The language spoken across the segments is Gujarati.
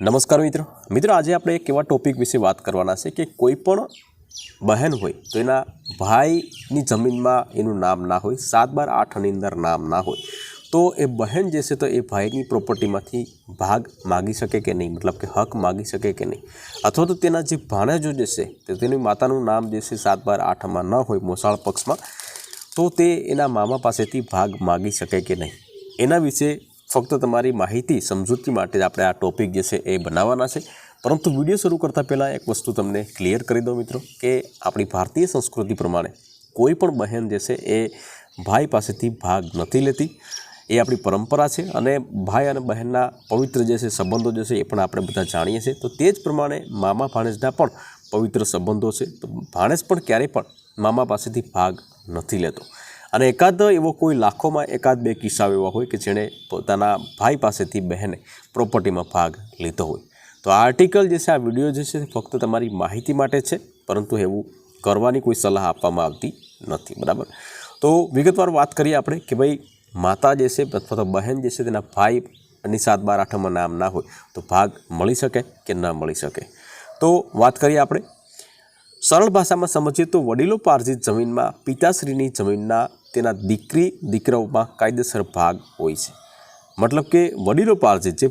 નમસ્કાર મિત્રો. મિત્રો, આજે આપણે એક એવા ટોપિક વિશે વાત કરવાના છે કે કોઈ પણ બહેન હોય તો એના ભાઈની જમીનમાં એનું નામ ના હોય, સાત બાર આઠની અંદર નામ ના હોય, તો એ બહેન જે છે તો એ ભાઈની પ્રોપર્ટીમાંથી ભાગ માગી શકે કે નહીં? મતલબ કે હક માગી શકે કે નહીં? અથવા તો તેના જે ભાણેજો જે છે, તો તેની માતાનું નામ જે છે સાત બાર આઠમાં ન હોય, મોસાળ પક્ષમાં, તો તે એના મામા પાસેથી ભાગ માગી શકે કે નહીં? એના વિશે ફક્ત તમારી માહિતી, સમજૂતી માટે જ આપણે આ ટોપિક જે છે એ બનાવવાના છે. પરંતુ વીડિયો શરૂ કરતાં પહેલાં એક વસ્તુ તમને ક્લિયર કરી દો મિત્રો, કે આપણી ભારતીય સંસ્કૃતિ પ્રમાણે કોઈ પણ બહેન જે છે એ ભાઈ પાસેથી ભાગ નથી લેતી. એ આપણી પરંપરા છે અને ભાઈ અને બહેનના પવિત્ર જે છે સંબંધો જે છે એ પણ આપણે બધા જાણીએ છીએ. તો તે જ પ્રમાણે મામા ભાણેજના પણ પવિત્ર સંબંધો છે. તો ભાણેજ પણ ક્યારેય પણ મામા પાસેથી ભાગ નથી લેતો. અને એકાદ એવો કોઈ લાખોમાં એકાદ બે કિસ્સાઓ એવા હોય કે જેણે પોતાના ભાઈ પાસેથી બહેને પ્રોપર્ટીમાં ભાગ લીધો હોય. તો આ આર્ટિકલ જે છે, આ વીડિયો જે છે, ફક્ત તમારી માહિતી માટે છે, પરંતુ એવું કરવાની કોઈ સલાહ આપવામાં આવતી નથી. બરાબર? તો વિગતવાર વાત કરીએ આપણે કે ભાઈ, માતા જે છે અથવા તો બહેન જે છે, તેના ભાઈ ની સાત બાર આઠમાં નામ ના હોય તો ભાગ મળી શકે કે ન મળી શકે? તો વાત કરીએ આપણે સરળ ભાષામાં સમજીએ તો વડીલો પાર્જિત જમીનમાં, પિતાશ્રીની જમીનના તેના દીકરી, દીકરાઓમાં કાયદેસર ભાગ હોય છે. મતલબ કે વડીલો પાર્જિત જે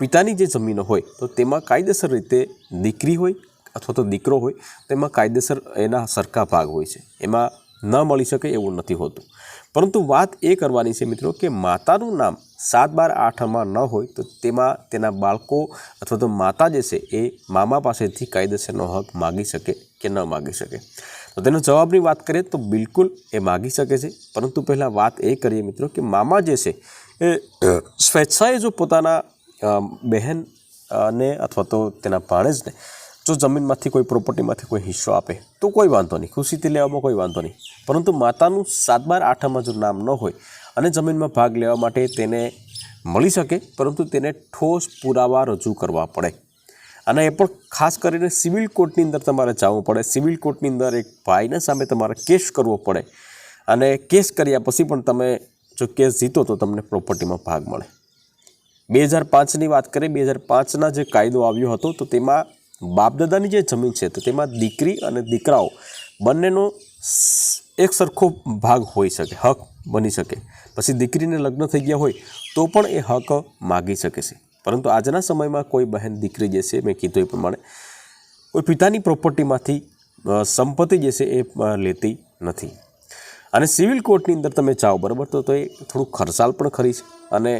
પિતાની જે જમીનો હોય, તો તેમાં કાયદેસર રીતે દીકરી હોય અથવા તો દીકરો હોય, તેમાં કાયદેસર એના સરખા ભાગ હોય છે. એમાં ન મળી શકે એવું નથી હોતું. પરંતુ વાત એ કરવાની છે મિત્રો કે માતાનું નામ સાત બાર આઠમાં ન હોય તો તેમાં તેના બાળકો અથવા તો માતા જે છે એ મામા પાસેથી કાયદેસરનો હક માગી શકે કે ન માગી શકે. તો તેનો જવાબની વાત કરીએ તો બિલકુલ એ માગી શકે છે. પરંતુ પહેલાં વાત એ કરીએ મિત્રો કે મામા જે છે એ સ્વેચ્છાએ જો પોતાના બહેન ને અથવા તો તેના ભાણેજને જો જમીનમાંથી કોઈ પ્રોપર્ટીમાંથી કોઈ હિસ્સો આપે, તો કોઈ વાંધો નહીં. ખુશીથી લેવામાં કોઈ વાંધો નહીં. પરંતુ માતાનું સાત બાર આઠમાં જો નામ ન હોય અને જમીનમાં ભાગ લેવા માટે તેને મળી શકે, પરંતુ તેને ઠોસ પુરાવા રજૂ કરવા પડે. અને એ પણ ખાસ કરીને સિવિલ કોર્ટની અંદર તમારે જવું પડે. સિવિલ કોર્ટની અંદર એક ભાઈના સામે તમારે કેસ કરવો પડે. અને કેસ કર્યા પછી પણ તમે જો કેસ જીતો તો તમને પ્રોપર્ટીમાં ભાગ મળે. બે હજાર પાંચની વાત કરીએ, બે હજાર પાંચના જે કાયદો આવ્યો હતો, તો તેમાં બાપદાદાની જે જમીન છે તો તેમાં દીકરી અને દીકરાઓ બંનેનો એક સરખો ભાગ હોઈ શકે, હક બની શકે. પછી દીકરીને લગ્ન થઈ ગયા હોય તો પણ એ હક માગી શકે છે. પરંતુ આજના સમયમાં કોઈ બહેન, દીકરી જે છે, મેં કીધું એ પ્રમાણે કોઈ પિતાની પ્રોપર્ટીમાંથી સંપત્તિ જે છે એ લેતી નથી. અને સિવિલ કોર્ટની અંદર તમે જાઓ, બરાબર? તો એ થોડું ખર્ચાલ પણ ખરી છે. અને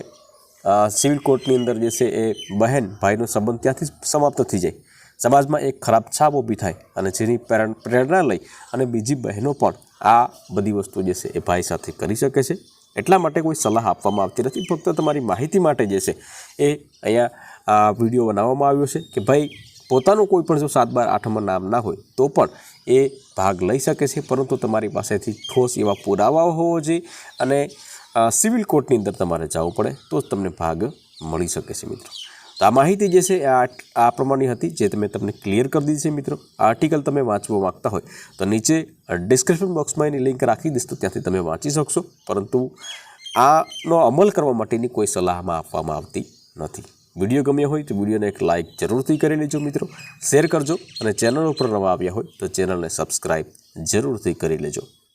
સિવિલ કોર્ટની અંદર જે છે એ બહેન, ભાઈનો સંબંધ ત્યાંથી સમાપ્ત થઈ જાય. સમાજમાં એક ખરાબ છાપ ઊભી થાય અને જેની પ્રેર- પ્રેરણા લઈ અને બીજી બહેનો પણ આ બધી વસ્તુ જે છે એ ભાઈ સાથે કરી શકે છે. એટલા માટે કોઈ સલાહ આપવામાં આવતી નથી. ફક્ત તમારી માહિતી માટે જે છે એ અહીંયા આ વીડિયો બનાવવામાં આવ્યો છે કે ભાઈ, પોતાનું કોઈ પણ જો સાત બાર આઠમાં નામ ના હોય તો પણ એ ભાગ લઈ શકે છે. પરંતુ તમારી પાસેથી ઠોસ એવા પુરાવાઓ હોવો જોઈએ અને સિવિલ કોર્ટની અંદર તમારે જવું પડે તો જ તમને ભાગ મળી શકે છે મિત્રો. તો આ માહિતી જે છે, આ આ પ્રમાણની હતી જે તમે તમને ક્લિયર કરી દીધી છે મિત્રો. આર્ટિકલ તમે વાંચવા માગતા હોય તો નીચે ડિસ્ક્રિપ્શન બોક્સમાં એની લિંક રાખી દઈશ તો ત્યાંથી તમે વાંચી શકશો. પરંતુ આનો અમલ કરવા માટેની કોઈ સલાહમાં આપવામાં આવતી નથી. વીડિયો ગમ્યો હોય તો વિડીયોને એક લાઇક જરૂરથી કરી લેજો મિત્રો. શેર કરજો અને ચેનલ ઉપર નવા આવ્યા હોય તો ચેનલને સબસ્ક્રાઈબ જરૂરથી કરી લેજો.